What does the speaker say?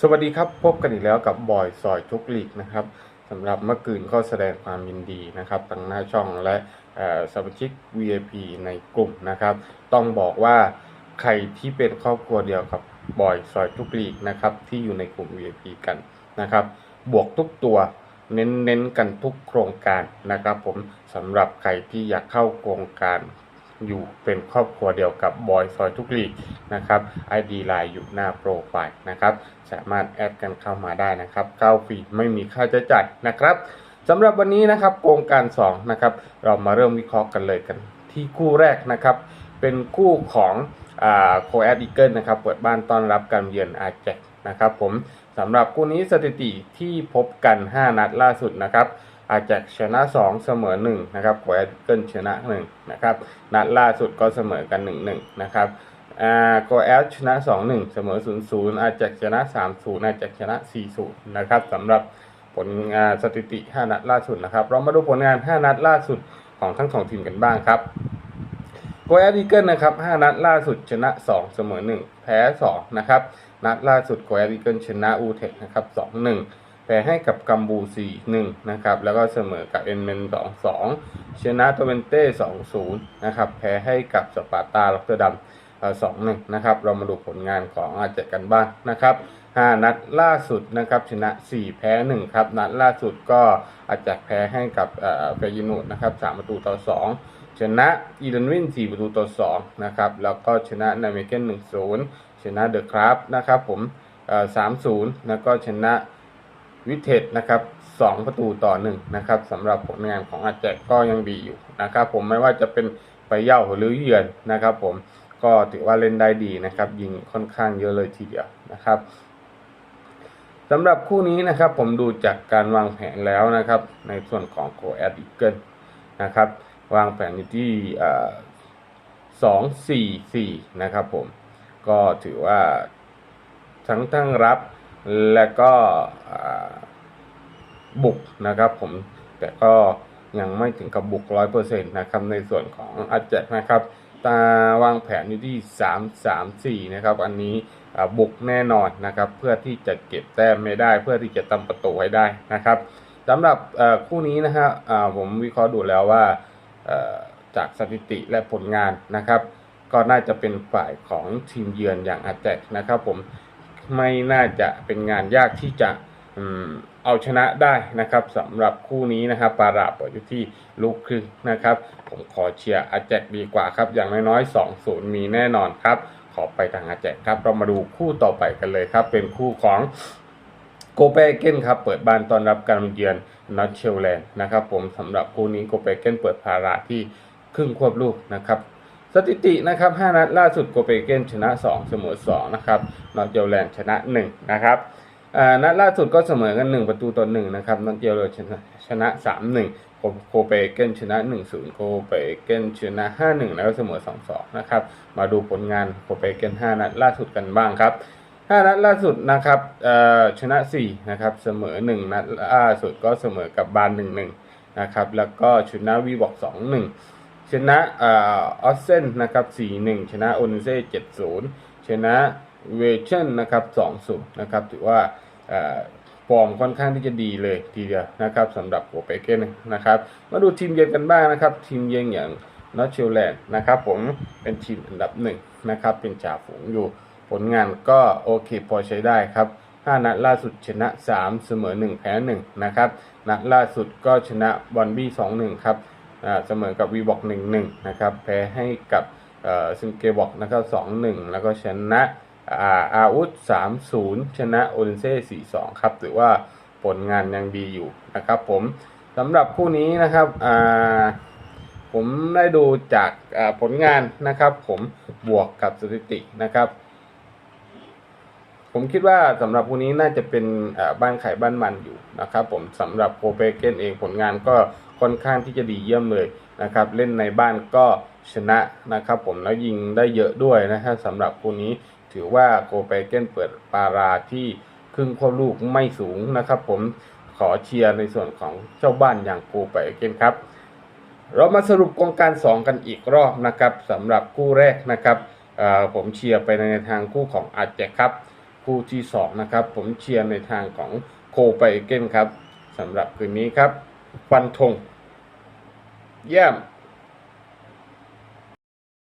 สวัสดีครับ พบกันอีกแล้วกับบอยซอยทุกลีกนะครับสำหรับเมื่อคืนก็แสดงความยินดีนะครับทางหน้าช่องและสมาชิก VIP ในกลุ่มนะครับ ต้องบอกว่าใครที่เป็นครอบครัวเดียวกับบอยซอยทุกลีกนะครับที่อยู่ในกลุ่ม VIP กันนะครับ บวกทุกตัวเน้นเน้นๆกันทุกโครงการนะครับ ผมสำหรับใครที่อยากเข้าโครงการ อยู่เป็นครอบครัวเดียวกับบอยซอยทุกลีกนะครับ ID ไลน์อยู่หน้าโปรไฟล์นะครับ สามารถแอดกันเข้ามาได้นะครับเข้าฟรีไม่มีค่าใช้จ่ายนะครับสำหรับวันนี้นะครับโครงการ2นะครับเรามาเริ่มวิเคราะห์กันเลยกัน ที่คู่แรกนะครับเป็นคู่ของโคแอดอีเกิลนะครับเปิดบ้านต้อนรับการเยือนอาแจกนะครับผมสำหรับคู่นี้สถิติที่พบกัน 5 นัดล่าสุดนะครับ อาแจกชนะ 2 เสมอ1นะครับโคแอดเกิลชนะ1นะครับนัดล่าสุดก็เสมอกัน 1-1นะครับอ่าโกแอลชนะ 2-1 เสมอ 0-0 อาแจกชนะ 3-0 อาแจกชนะ 4-0 นะครับสำหรับผลงานสถิติ 5 นัดล่าสุดนะครับ เรามาดูผลงาน 5 นัดล่าสุดของทั้งสองทีมกันบ้างครับโกแอลอีเกิลนะครับ 5 นัดล่าสุดชนะ 2 เสมอ 1 แพ้ 2 นะครับ นัดล่าสุดโกแอลอีเกิลชนะอูเทคนะครับ 2-1 แพ้ให้กับกัมบู4-1นะครับแล้วก็เสมอกับเอ็นเมน2-2ชนะโตเวนเต้2-0นะครับแพ้ให้กับสปาร์ตาล็อกเตอร์ดัมสองหนึ่งนะครับเรามาดูผลงานของอาเจกันบ้างนะครับห้านัดล่าสุดนะครับชนะ 4 แพ้ 1 ครับนัดล่าสุดก็อาแจกแพ้ให้กับเฟยินูดนะครับ3ประตูต่อ 2 ชนะอีเลนวิน 4 ประตูต่อ2นะครับแล้วก็ชนะนาเมเกน1-0 ชนะเดอะคราฟนะครับผม3-0 แล้วก็ชนะ วิเทจนะครับ2ประตูต่อ1นะครับสำหรับผลงานของอาแจกก็ยังดีอยู่นะครับผมไม่ว่าจะเป็นไปเย่าหรือเยือนนะครับผมก็ถือว่าเล่นได้ดีนะครับ ยิงค่อนข้างเยอะเลยทีเดียวนะครับสำหรับคู่นี้นะครับผมดูจากการวางแผนแล้วนะครับ ในส่วนของโ o แอดอีเกิลนะครับ วางแผนอยู่ที่สองสี่สี่นะครับผมก็ถือว่าทั้งทั้งรับ และก็บุกนะครับผมแต่ก็ยังไม่ถึงกับบุกร้อยเปอร์เซ็นต์นะครับในส่วนของอาเจกนะครับตาวางแผนอยู่ที่ 3 3 4 นะครับ อันนี้บุกแน่นอนนะครับ เพื่อที่จะเก็บแต้มไม่ได้ เพื่อที่จะทำประตูให้ได้นะครับสำหรับคู่นี้นะฮะอ่าผมวิเคราะห์ดูแล้วว่าจากสถิติและผลงานนะครับ ก็น่าจะเป็นฝ่ายของทีมเยือนอย่างอาแจกนะครับผม ไม่น่าจะเป็นงานยากที่จะเอาชนะได้นะครับสำหรับคู่นี้นะครับปาราเปิดอยู่ที่ลูกครึ่งนะครับ ผมขอเชียร์อาแจกดีกว่าครับ อย่างน้อยๆ2-0 มีแน่นอนครับ ขอไปทางอาแจกครับ เรามาดูคู่ต่อไปกันเลยครับ เป็นคู่ของโกเปเกนครับ เปิดบ้านต้อนรับการมาเยือนนอตเชลแลนด์นะครับ ผมสำหรับคู่นี้โกเปเกนเปิดพาราที่ครึ่งควบลูกนะครับ สถิตินะครับ 5 นัดล่าสุดโกเปเกนชนะ 2 เสมอ 2 นะครับนอตเจลแลนด์ชนะ 1 นะครับอ่านัดล่าสุดก็เสมอกัน 1 ประตูต่อ1นะครับนอตเจลแลนด์ชนะชนะ 3 1 โคเปเกนชนะ 1-0 โคเปเกนชนะ 5-1 แล้วก็เสมอ 2-2 นะครับ มาดูผลงานโคเปเกน 5 นัดล่าสุดกันบ้างครับ5นัดล่าสุดนะครับอ่อชนะ4นะครับเสมอ1นัดล่าสุดก็เสมอกับบาน1-1นะครับแล้วก็ชนะวีบอก2-1 ชนะออสเซนนะครับ4-1 ชนะโอนเซ่7-0 ชนะเวเชนนะครับ2-0 นะครับ ถือว่าฟอร์มค่อนข้างที่จะดีเลยทีเดียวนะครับสำหรับโกเปเกนนะครับ มาดูทีมเยือนกันบ้างนะครับ ทีมเยือนอย่างนอตเชลแลนด์นะครับผมเป็นทีมอันดับหนึ่งนะครับเป็นจ่าฝูงอยู่ผลงานก็โอเคพอใช้ได้ครับ5นัดล่าสุดชนะ 3 เสมอ 1 แพ้ 1 นะครับ นัดล่าสุดก็ชนะบอลบี้ 2-1 ครับ เสมอกับวีบอก1-1นะครับแพ้ให้กับเอ่อซิงเกบอกนะครับ2-1แล้วก็ชนะอ่าอาอุส3-0ชนะโอลินเซ่4-2ครับถือว่าผลงานยังดีอยู่นะครับผมสำหรับคู่นี้นะครับผมได้ดูจากผลงานนะครับ ผมบวกกับสถิตินะครับ ผมคิดว่าสำหรับคู่นี้น่าจะเป็นบ้านไข่บ้านมันอยู่นะครับ ผมสำหรับโคเปเกนเองผลงานก็ ค่อนข้างที่จะดีเยี่ยมเลยนะครับเล่นในบ้านก็ชนะนะครับผมแล้วยิงได้เยอะด้วยนะครับสำหรับคู่นี้ถือว่าโคเปเกนเปิดปาราที่ครึ่งควบลูกไม่สูงนะครับผมขอเชียร์ในส่วนของเจ้าบ้านอย่างโคเปเกนครับ เรามาสรุปกองการ 2 กันอีกรอบนะครับสำหรับคู่แรกนะครับผมเชียร์ไปในทางคู่ของอาจจะครับ คู่ที่ 2 นะครับ ผมเชียร์ในทางของโคไปเกนครับสำหรับคืนนี้ครับ ฟันธง เยี่ยม